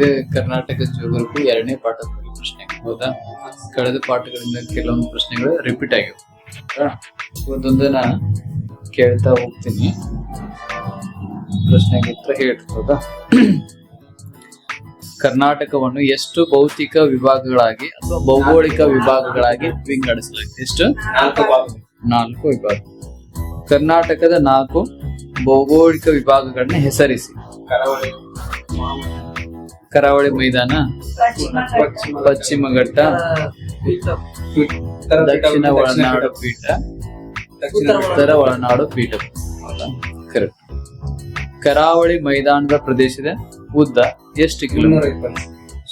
ಇದೇ ಕರ್ನಾಟಕ ಜಿಯೋಗ್ರಫಿ ಎರಡನೇ ಪಾಠ ಪ್ರಶ್ನೆ. ಹೌದಾ? ಕಳೆದ ಪಾಠಗಳಿಂದ ಕೆಲವೊಂದು ಪ್ರಶ್ನೆಗಳು ರಿಪೀಟ್ ಆಗಿವೆ? ಒಂದೊಂದನ್ನ ಕೇಳ್ತಾ ಹೋಗ್ತೀನಿ. ಪ್ರಶ್ನೆಗೆ ಉತ್ತರ ಹೌದಾ? ಕರ್ನಾಟಕವನ್ನು ಎಷ್ಟು ಭೌತಿಕ ವಿಭಾಗಗಳಾಗಿ ಅಥವಾ ಭೌಗೋಳಿಕ ವಿಭಾಗಗಳಾಗಿ ವಿಂಗಡಿಸಲಾಗಿದೆ? ಎಷ್ಟು? ನಾಲ್ಕು ವಿಭಾಗ. ಕರ್ನಾಟಕದ ನಾಲ್ಕು ಭೌಗೋಳಿಕ ವಿಭಾಗಗಳನ್ನ ಹೆಸರಿಸಿ. ಕರಾವಳಿ ಮೈದಾನ ಪಶ್ಚಿಮ ಘಟ್ಟ. ಉತ್ತರ ದಕ್ಷಿಣ ಒಳನಾಡು ಪೀಠ. ದಕ್ಷಿಣ ಉತ್ತರ ಒಳನಾಡು ಪೀಠ. ಕರೆಕ್ಟ್ ಕರಾವಳಿ ಮೈದಾನದ ಪ್ರದೇಶದ ಉದ್ದ. ಎಷ್ಟು ಕಿಲೋಮೀಟರ್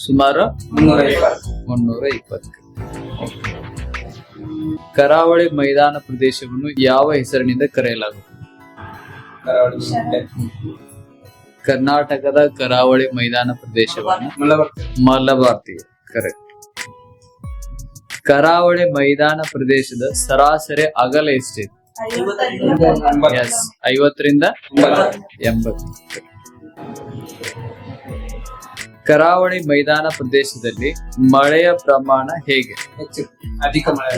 ಸುಮಾರು ಮುನ್ನೂರ ಇಪ್ಪತ್ತು ಮುನ್ನೂರ ಇಪ್ಪತ್ತು ಕರಾವಳಿ ಮೈದಾನ ಪ್ರದೇಶವನ್ನು ಯಾವ ಹೆಸರಿನಿಂದ ಕರೆಯಲಾಗುತ್ತದೆ. ಕರ್ನಾಟಕದ ಕರಾವಳಿ ಮೈದಾನ ಪ್ರದೇಶವನ್ನ ಮಲಬಾರ್ ಮಲಬಾರ್ತಿ ಕರೆಕ್ಟ್ ಕರಾವಳಿ ಮೈದಾನ ಪ್ರದೇಶದ ಸರಾಸರಿ ಅಗಲ ಎಷ್ಟಿದೆ? ಎಸ್ ಐವತ್ತರಿಂದ ಎಂಬತ್ತು. ಕರಾವಳಿ ಮೈದಾನ ಪ್ರದೇಶದಲ್ಲಿ ಮಳೆಯ ಪ್ರಮಾಣ ಹೇಗೆ?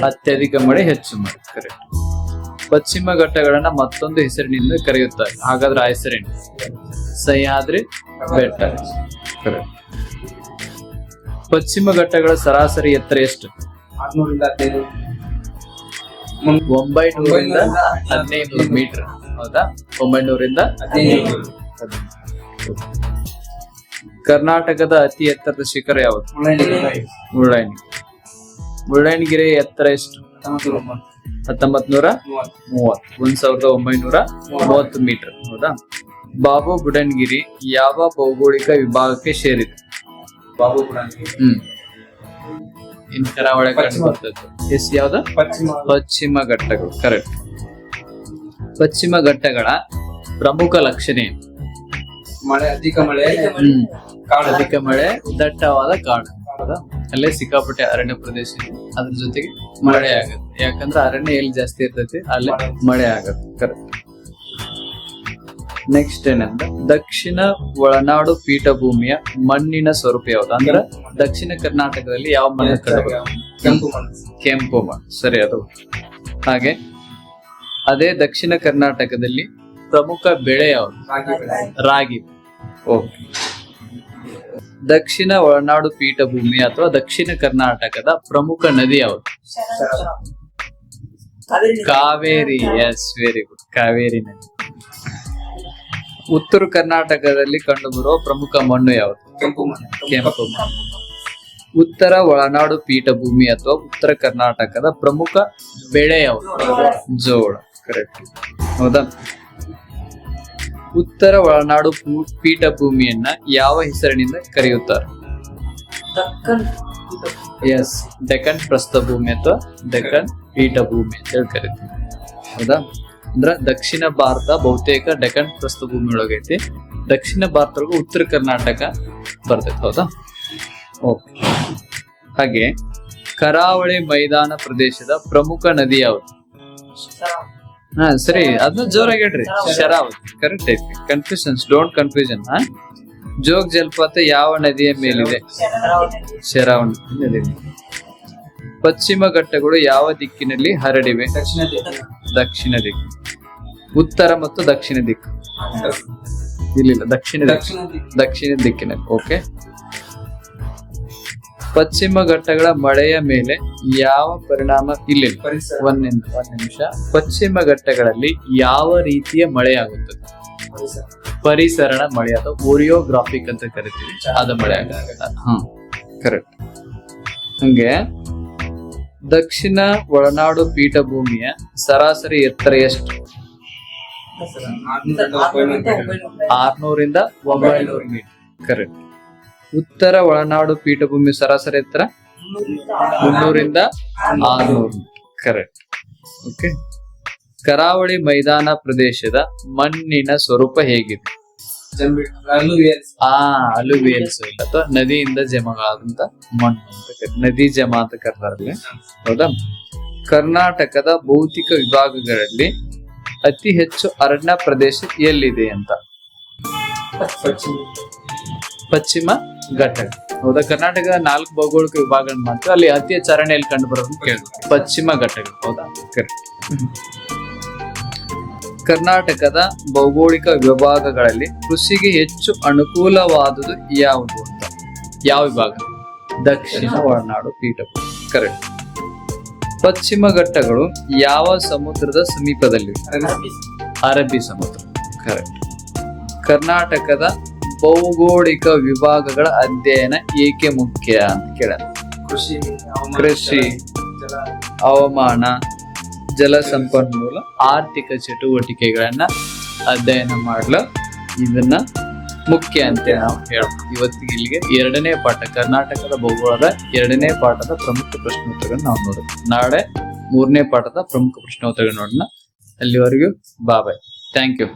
ಅತ್ಯಧಿಕ ಮಳೆ ಹೆಚ್ಚು ಮಳೆ. ಕರೆಕ್ಟ್ ಪಶ್ಚಿಮ ಘಟ್ಟಗಳನ್ನ ಮತ್ತೊಂದು ಹೆಸರಿನಿಂದ ಕರೆಯುತ್ತಾರೆ. ಹಾಗಾದ್ರೆ ಆ ಹೆಸರೇನು? ಸಹ್ಯಾದ್ರಿ ಬೆಟ್ಟ. ಕರೆಕ್ಟ್ ಪಶ್ಚಿಮ ಘಟ್ಟಗಳ ಸರಾಸರಿ ಎತ್ತರ ಎಷ್ಟು? ಒಂಬೈನೂರಿಂದ ಹದಿನೈದು ಮೀಟರ್. ಹೌದಾ? ಒಂಬೈನೂರಿಂದ ಹದಿನೈದು. ಕರ್ನಾಟಕದ ಅತಿ ಎತ್ತರದ ಶಿಖರ ಯಾವುದು? ಮುಳ್ಳಯ್ಯನಗಿರಿ. ಮುಳ್ಳಯ್ಯನಗಿರಿ ಎತ್ತರ ಎಷ್ಟು. ಹತ್ತೊಂಬತ್ ನೂರ ಮೂವತ್ತು. ಒಂದ್ ಸಾವಿರದ ಒಂಬೈನೂರ ಮೂವತ್ತು ಮೀಟರ್. ಹೌದಾ? ಬಾಬು ಬುಡನ್ಗಿರಿ ಯಾವ ಭೌಗೋಳಿಕ ವಿಭಾಗಕ್ಕೆ ಸೇರಿದೆ? ಬಾಬು ಬುಡನ್ಗಿರಿ. ಹ್ಮ್. ಇನ್ ಕರಾವಳಿ ಎಸ್ ಯಾವ್ದು? ಪಶ್ಚಿಮ. ಪಶ್ಚಿಮ ಘಟ್ಟಗಳು. ಕರೆಕ್ಟ್ ಪಶ್ಚಿಮ ಘಟ್ಟಗಳ ಪ್ರಮುಖ ಲಕ್ಷಣ ಏನು? ಮಳೆ ಅಧಿಕ ಮಳೆ ಅಧಿಕ ಮಳೆ ದಟ್ಟವಾದ ಕಾಡು. ಅಲ್ಲೇ ಸಿಕ್ಕಾಪಟ್ಟೆ ಅರಣ್ಯ ಪ್ರದೇಶ ಇದೆ. ಅದ್ರ ಜೊತೆಗೆ ಮಳೆ ಆಗುತ್ತೆ. ಯಾಕಂದ್ರೆ ಅರಣ್ಯ ಎಲ್ಲಿ ಜಾಸ್ತಿ ಇರ್ತೈತಿ ಅಲ್ಲೇ ಮಳೆ ಆಗುತ್ತೆ. ಕರೆಕ್ಟ್ ನೆಕ್ಸ್ಟ್ ಏನಂದ್ರೆ ದಕ್ಷಿಣ ಒಳನಾಡು ಪೀಠಭೂಮಿಯ ಮಣ್ಣಿನ ಸ್ವರೂಪ ಯಾವ್ದು? ಅಂದ್ರ ದಕ್ಷಿಣ ಕರ್ನಾಟಕದಲ್ಲಿ ಯಾವ ಮಣ್ಣು ಕಂಡು ಕೆಂಪು ಮಣ್ಣು. ಕೆಂಪು ಮಣ್ಣು. ಸರಿ ಅದು. ಹಾಗೆ ಅದೇ ದಕ್ಷಿಣ ಕರ್ನಾಟಕದಲ್ಲಿ ಪ್ರಮುಖ ಬೆಳೆ ಯಾವುದು? ರಾಗಿ ರಾಗಿ ಓಕೆ. ದಕ್ಷಿಣ ಒಳನಾಡು ಪೀಠಭೂಮಿ ಅಥವಾ ದಕ್ಷಿಣ ಕರ್ನಾಟಕದ ಪ್ರಮುಖ ನದಿ ಯಾವುದು? Kaveri. Yes very good Kaveri ನದಿ. ಉತ್ತರ ಕರ್ನಾಟಕದಲ್ಲಿ ಕಂಡುಬರುವ ಪ್ರಮುಖ ಮಣ್ಣು ಯಾವುದು? ಕೆಂಪು ಮಣ್ಣು. ಉತ್ತರ ಒಳನಾಡು ಪೀಠಭೂಮಿ ಅಥವಾ ಉತ್ತರ ಕರ್ನಾಟಕದ ಪ್ರಮುಖ ಬೆಳೆ ಯಾವುದು? ಜೋಳ. ಕರೆಕ್ಟ್ ಹೌದಾ? ಉತ್ತರ ಒಳನಾಡು ಪೀಠಭೂಮಿಯನ್ನ ಯಾವ ಹೆಸರಿನಿಂದ ಕರೆಯುತ್ತಾರೆ? ಎಸ್ ಡೆಕ್ಕನ್ ಪ್ರಸ್ಥಭೂಮಿ ಅಥವಾ ಡೆಕ್ಕನ್ ಪೀಠಭೂಮಿ ಅಂತ ಹೇಳಿ ಕರಿತೀವಿ. ಹೌದಾ? ಅಂದ್ರ ದಕ್ಷಿಣ ಭಾರತ ಬಹುತೇಕ ಡೆಕ್ಕನ್ ಪ್ರಸ್ಥಭೂಮಿ ಒಳಗೈತಿ ದಕ್ಷಿಣ ಭಾರತವರೆಗೂ ಉತ್ತರ ಕರ್ನಾಟಕ ಬರ್ತೈತೆ ಹೌದಾ? ಓಕೆ ಹಾಗೆ ಕರಾವಳಿ ಮೈದಾನ ಪ್ರದೇಶದ ಪ್ರಮುಖ ನದಿ ಯಾವುದು? ಹಾ ಸರಿ. ಅದನ್ನ ಜೋರಾಗಿ ಹೇಳ್ರಿ. ಶರಾವತ್ ಕರೆಕ್ಟ್ ಐತಿ. ಕನ್ಫ್ಯೂಷನ್ಸ್ ಡೋಂಟ್ ಕನ್ಫ್ಯೂಷನ್ ಹಾ? ಜೋಗ್ ಜಲಪಾತ ಯಾವ ನದಿಯ ಮೇಲಿದೆ? ಶರಾವಣ ಪಶ್ಚಿಮ ಘಟ್ಟಗಳು ಯಾವ ದಿಕ್ಕಿನಲ್ಲಿ ಹರಡಿವೆ? ದಕ್ಷಿಣ ದಿಕ್ಕು. ದಕ್ಷಿಣ ದಿಕ್ಕು. ಉತ್ತರ ಮತ್ತು ದಕ್ಷಿಣ ದಿಕ್ಕು. ಇಲ್ಲಿಲ್ಲ ದಕ್ಷಿಣ. ದಕ್ಷಿಣ ದಿಕ್ಕಿನಲ್ಲಿ. ಓಕೆ ಪಶ್ಚಿಮ ಘಟ್ಟಗಳ ಮಳೆಯ ಮೇಲೆ ಯಾವ ಪರಿಣಾಮ ಇಲ್ಲ? ಒಂದ್ ನಿಮಿಷ ಒಂದ್ ನಿಮಿಷ. ಪಶ್ಚಿಮ ಘಟ್ಟಗಳಲ್ಲಿ ಯಾವ ರೀತಿಯ ಮಳೆ ಆಗುತ್ತದೆ ಪರಿಸರ. ಪರಿಸರಣ ಮಳೆ ಅಥವಾ ಓರಿಯೋಗ್ರಾಫಿಕ್ ಅಂತ ಕರಿತೀವಿ. ಅದ ಮಳೆ ಆಗುತ್ತೆ ಹಾ ಕರೆಕ್ಟ್. ಹಂಗೆ ದಕ್ಷಿಣ ಒಳನಾಡು ಪೀಠಭೂಮಿಯ ಸರಾಸರಿ ಎತ್ತರ ಎಷ್ಟು. ಆರ್ನೂರಿಂದ ಒಂಬೈನೂರು ಮೀಟರ್. ಕರೆಕ್ಟ್. ಉತ್ತರ ಒಳನಾಡು ಪೀಠಭೂಮಿ ಸರಾಸರಿ ಎತ್ತರ? ಮುನ್ನೂರಿಂದ ಆರ್ನೂರು. ಕರೆಕ್ಟ್ ಓಕೆ ಕರಾವಳಿ ಮೈದಾನ ಪ್ರದೇಶದ ಮಣ್ಣಿನ ಸ್ವರೂಪ ಹೇಗಿದೆ? ಆ ಅಲುವಿಯಲ್ ಸೋಯಿಲ್ ಅಥವಾ ನದಿಯಿಂದ ಜಮಗಾದಂತ ಮಣ್ಣು ಅಂತ ನದಿ ಜಮ ಅಂತ ಕರ್ತಾರಲ್ಲಿ. ಹೌದಾ? ಕರ್ನಾಟಕದ ಭೌತಿಕ ವಿಭಾಗಗಳಲ್ಲಿ ಅತಿ ಹೆಚ್ಚು ಅರಣ್ಯ ಪ್ರದೇಶ ಎಲ್ಲಿದೆ ಅಂತ? ಪಶ್ಚಿಮ ಘಟ್ಟಗಳು ಹೌದಾ? ಕರ್ನಾಟಕದ ನಾಲ್ಕು ಭೌಗೋಳಿಕ ವಿಭಾಗಗಳನ್ನ ಮಾತ್ರ ಅಲ್ಲಿ ಅತಿ ಹೆಚ್ಚು ಅರಣ್ಯಲ್ಲಿ ಕಂಡು ಬರೋದು ಪಶ್ಚಿಮ ಘಟ್ಟಗಳು ಹೌದಾ? ಕರೆಕ್ಟ್ ಕರ್ನಾಟಕದ ಭೌಗೋಳಿಕ ವಿಭಾಗಗಳಲ್ಲಿ ಕೃಷಿಗೆ ಹೆಚ್ಚು ಅನುಕೂಲವಾದುದು ಯಾವುದು ಅಂತ? ಯಾವ ವಿಭಾಗ? ದಕ್ಷಿಣ ಒಳನಾಡು ಪೀಠಭೂಮಿ ಕರೆಕ್ಟ್ ಪಶ್ಚಿಮ ಘಟ್ಟಗಳು ಯಾವ ಸಮುದ್ರದ ಸಮೀಪದಲ್ಲಿವೆ? ಅರಬ್ಬಿ. ಸಮುದ್ರ. ಕರೆಕ್ಟ್ ಕರ್ನಾಟಕದ ಭೌಗೋಳಿಕ ವಿಭಾಗಗಳ ಅಧ್ಯಯನ ಏಕೆ ಮುಖ್ಯ ಅಂತ ಕೇಳ ಕೃಷಿ ಕೃಷಿ. ಹವಾಮಾನ ಜಲ ಸಂಪನ್ಮೂಲ ಆರ್ಥಿಕ ಚಟುವಟಿಕೆಗಳನ್ನ ಅಧ್ಯಯನ ಮಾಡಲು. ಇದನ್ನ ಮುಖ್ಯ ಅಂತ ನಾವು ಹೇಳ್ತೀವಿ ಇವತ್ತಿಗೆ ಇಲ್ಲಿಗೆ ಎರಡನೇ ಪಾಠ ಕರ್ನಾಟಕದ ಭೌಗೋಳದ ಎರಡನೇ ಪಾಠದ ಪ್ರಮುಖ ಪ್ರಶ್ನೋತ್ತರಗಳನ್ನ ನಾವು ನೋಡೋದು ನಾಳೆ ಮೂರನೇ ಪಾಠದ ಪ್ರಮುಖ ಪ್ರಶ್ನೋತ್ತರಗಳನ್ನ ನೋಡೋಣ. ಅಲ್ಲಿವರೆಗೂ ಬಾಬಾಯ್ ಥ್ಯಾಂಕ್ ಯು.